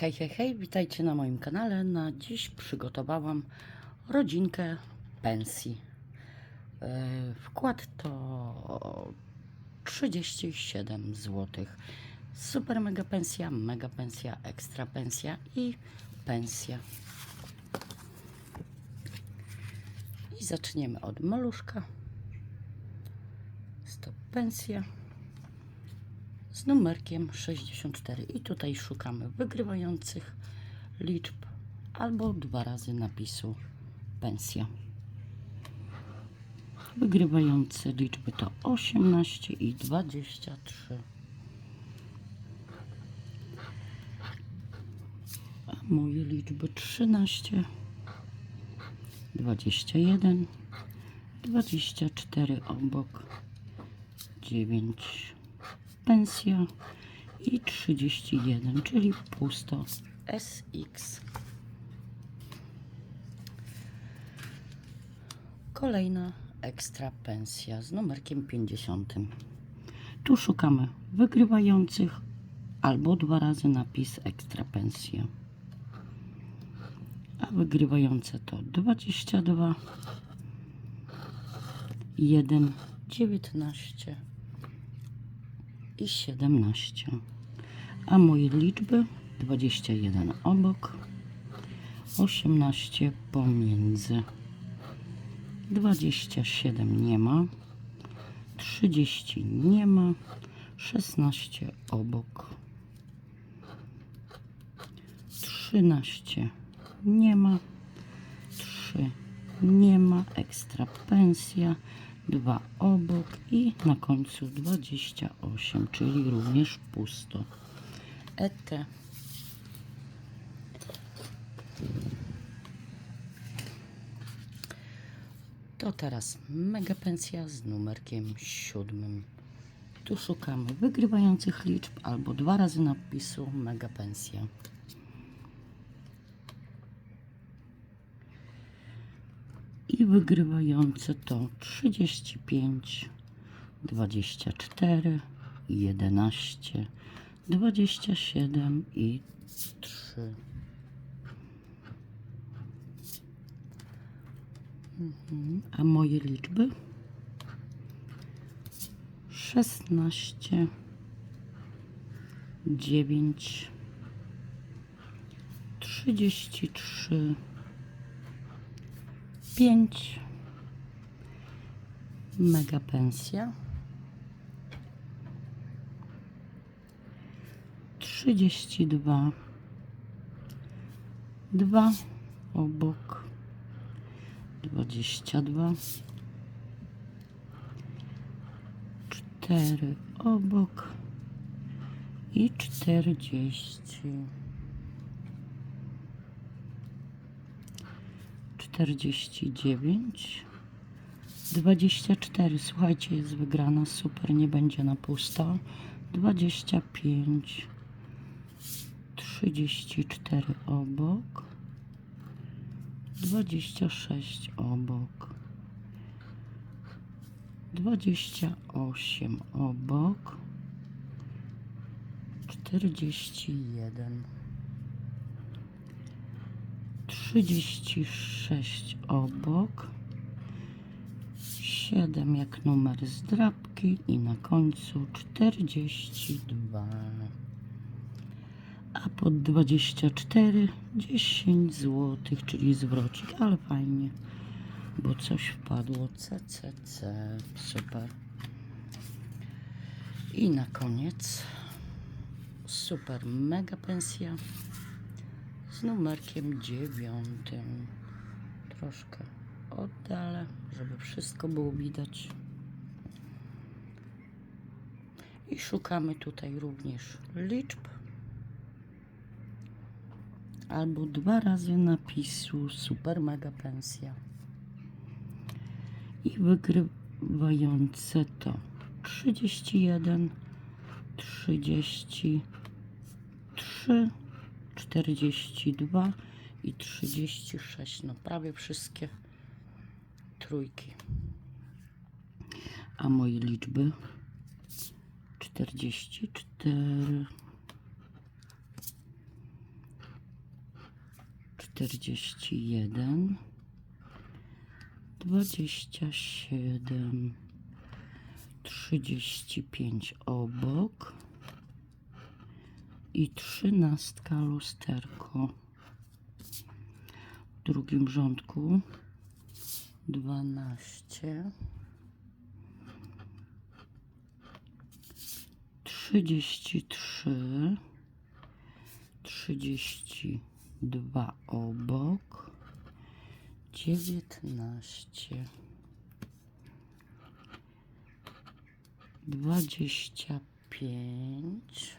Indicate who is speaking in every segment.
Speaker 1: Hej, hej, hej, witajcie na moim kanale. Na dziś przygotowałam rodzinkę pensji. E, Wkład to 37 zł. Super mega pensja, mega pensja, ekstra pensja i pensja. I zaczniemy od maluszka. Jest to pensja z numerkiem 64 i tutaj szukamy wygrywających liczb albo dwa razy napisu pensja. Wygrywające liczby to 18 i 23. A moje liczby 13, 21, 24 obok, 9 pensja i 31, czyli pusto SX. Kolejna ekstra pensja z numerkiem 50. Tu szukamy wygrywających albo dwa razy napis ekstra pensja. A wygrywające to 22, 1, 19 i 17. A moje liczby? 21 obok, 18 pomiędzy, 27 nie ma, 30 nie ma, 16 obok, 13 nie ma, 3 nie ma, ekstra pensja, 2 obok i na końcu 28, czyli również pusto. Ete. To teraz mega pensja z numerkiem siódmym. Tu szukamy wygrywających liczb albo dwa razy napisu mega pensja. I wygrywające to 35, 24, 11, 27 i 3. Mhm. A moje liczby 16, 9, 33, 5 mega pensja. 32 2 obok. 22 4 obok. I 40 49 24 słuchajcie jest wygrana super nie będzie na pusto. 25 34 obok. 26 obok. 28 obok. 41 36 obok, 7 jak numer z drapki i na końcu 42. A pod 24 10 zł, czyli zwrocik, ale fajnie, bo coś wpadło CCC, super. I na koniec super mega pensja z numerkiem dziewiątym. Troszkę oddalę, żeby wszystko było widać. I szukamy tutaj również liczb albo dwa razy napisu super mega pensja. I wygrywające to 31, 33, 42 i 36. No prawie wszystkie trójki. A moje liczby 44 41, 27, 35 obok i trzynastka lusterko. W drugim rządku 12, 33, 32 obok, 19, 25,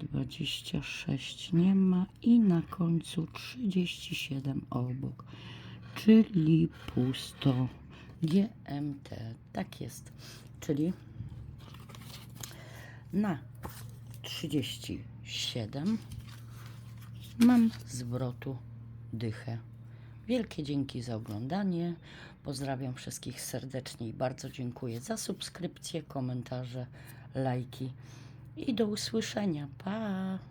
Speaker 1: 26 nie ma i na końcu 37 obok czyli pusto GMT tak jest czyli na 37 mam zwrotu dychę. Wielkie dzięki za oglądanie. Pozdrawiam wszystkich serdecznie i bardzo dziękuję za subskrypcje, komentarze, lajki i do usłyszenia. Pa!